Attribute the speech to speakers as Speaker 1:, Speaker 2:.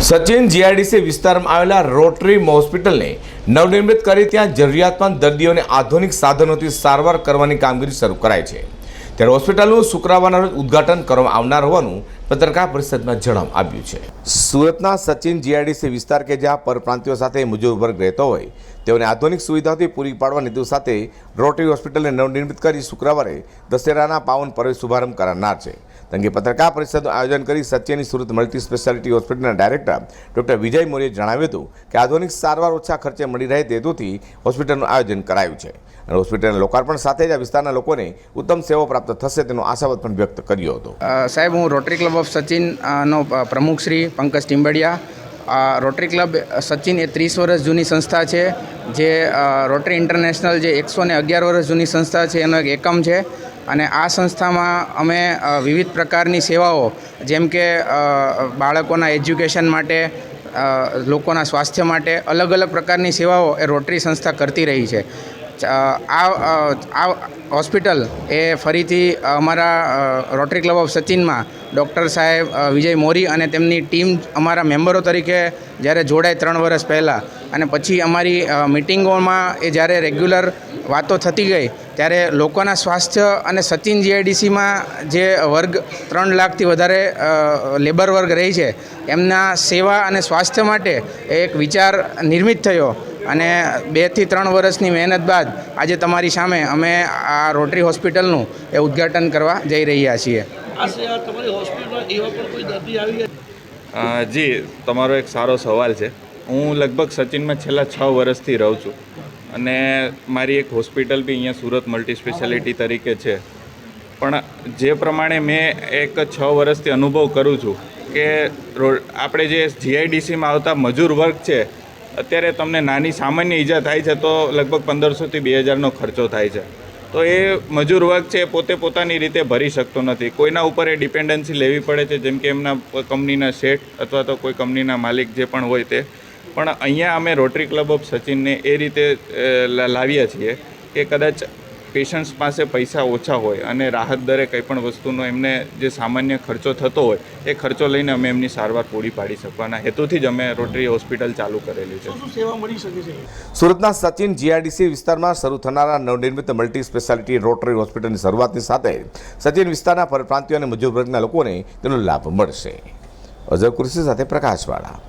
Speaker 1: Sachin GIDC વિસ્તારમાં આવેલા rotary હોસ્પિટલને નવનિર્મિત કરી ત્યાં જરૂરિયાતમંદ દર્દીઓને આધુનિક સાધનોથી સારવાર કરવાની કામગીરી શરૂ કરાઈ છે. ત્યારે હોસ્પિટલનું શુક્રવારના રોજ ઉદ્ઘાટન કરવામાં આવનાર હોવાનું પત્રકાર પરિષદમાં જણાવવામાં આવ્યું છે. સુરતના સચિન જીઆઈડીસી વિસ્તાર કે જ્યાં પરપ્રાંતિયો સાથે મજૂર વર્ગ રહેતો હોય તેઓને આધુનિક સુવિધાઓથી પૂરી પાડવા હેતુ સાથે રોટરી હોસ્પિટલને નવનિર્મિત કરી શુક્રવારે દશેરાના પાવન પર્વે શુભારંભ કરનાર છે. તંગે પત્રકાર પરિષદનું આયોજન કરી સચિનની સુરત મલ્ટી સ્પેશિયાલિટી હોસ્પિટલના ડાયરેક્ટર ડોક્ટર વિજય મોરીએ જણાવ્યું હતું કે આધુનિક સારવાર ઓછા ખર્ચે મળી રહે તે હેતુથી હોસ્પિટલનું આયોજન કરાયું છે. અને હોસ્પિટલના લોકાર્પણ સાથે જ આ વિસ્તારના લોકોને ઉત્તમ સેવાઓ પ્રાપ્ત થશે તેનો આશાવાદ પણ વ્યક્ત કર્યો હતો.
Speaker 2: સાહેબ હું rotary club of Sachin uh, નો પ્રમુખ શ્રી પંકજ ટીમ્બડિયા આ રોટરી ક્લબ સચિન એ ત્રીસ વર્ષ જૂની સંસ્થા છે, જે રોટરી ઇન્ટરનેશનલ જે એકસો ને અગિયાર વર્ષ જૂની સંસ્થા છે, એનો એક એકમ છે. અને આ સંસ્થામાં અમે વિવિધ પ્રકારની સેવાઓ, જેમ કે બાળકોના એજ્યુકેશન માટે લોકોના સ્વાસ્થ્ય માટે અલગ અલગ પ્રકારની સેવાઓ એ રોટરી સંસ્થા કરતી રહી છે. આ આ હોસ્પિટલ એ ફરીથી અમારા રોટરી ક્લબ ઓફ સચિનમાં ડૉક્ટર સાહેબ વિજય મોરી અને તેમની ટીમ અમારા મેમ્બરો તરીકે જ્યારે જોડાય ત્રણ વર્ષ પહેલાં અને પછી અમારી મિટિંગોમાં એ જ્યારે રેગ્યુલર વાતો થતી ગઈ ત્યારે લોકોના સ્વાસ્થ્ય અને સચિન જીઆઈડીસીમાં જે વર્ગ ત્રણ લાખથી વધારે લેબર વર્ગ રહી છે એમના સેવા અને સ્વાસ્થ્ય માટે એક વિચાર નિર્મિત થયો. અને બેથી ત્રણ વર્ષની મહેનત બાદ આજે તમારી સામે અમે આ રોટરી હોસ્પિટલનું એ ઉદ્ઘાટન કરવા જઈ રહ્યા છીએ.
Speaker 3: આ સેવા તમારી હોસ્પિટલમાં એવા પણ કોઈ દર્દી આવી ગયા?
Speaker 4: અ, જી તમારો એક સારો સવાલ છે. હું લગભગ સચિનમાં છેલ્લા છ વર્ષથી રહું છું. અને મારી એક હોસ્પિટલ બી અહીંયા સુરત મલ્ટી સ્પેશિયાલિટી તરીકે છે. પણ જે પ્રમાણે મેં એક છ વર્ષથી અનુભવ કરું છું કે આપણે જે જીઆઈડીસીમાં આવતા મજૂર વર્ગ છે, અત્યારે તમને નાની સામાન્ય ઈજા થાય છે તો લગભગ પંદરસોથી બે હજારનો ખર્ચો થાય છે. તો એ મજૂર વર્ગ છે પોતે પોતાની રીતે ભરી શકતો નથી. કોઈના ઉપર એ ડિપેન્ડન્સી લેવી પડે છે, જેમ કે એમના કંપનીના શેઠ અથવા તો કોઈ કંપનીના માલિક જે પણ હોય તે. પણ અહીંયા અમે રોટરી ક્લબ ઓફ સચિનને એ રીતે લાવીએ લાવ્યા છીએ કે કદાચ પેશન્ટ્સ પાસે પૈસા ઓછા હોય અને રાહત દરે કંઈ પણ વસ્તુનો એમને જે સામાન્ય ખર્ચો થતો હોય એ ખર્ચો લઈને અમે એમની સારવાર પૂરી પાડી શકવાના હેતુથી જ અમે રોટરી હોસ્પિટલ ચાલુ કરેલી છે.
Speaker 3: શું સેવા મળી શકે છે?
Speaker 1: સુરતના સચિન જીઆરડીસી વિસ્તારમાં શરૂ થનારા નવનિર્મિત મલ્ટી સ્પેશિયાલિટી રોટરી હોસ્પિટલની શરૂઆતની સાથે સચિન વિસ્તારના પરપ્રાંતિઓ અને મજૂર વર્ગના લોકોને તેનો લાભ મળશે. અઝર કુરશી સાથે પ્રકાશવાળા.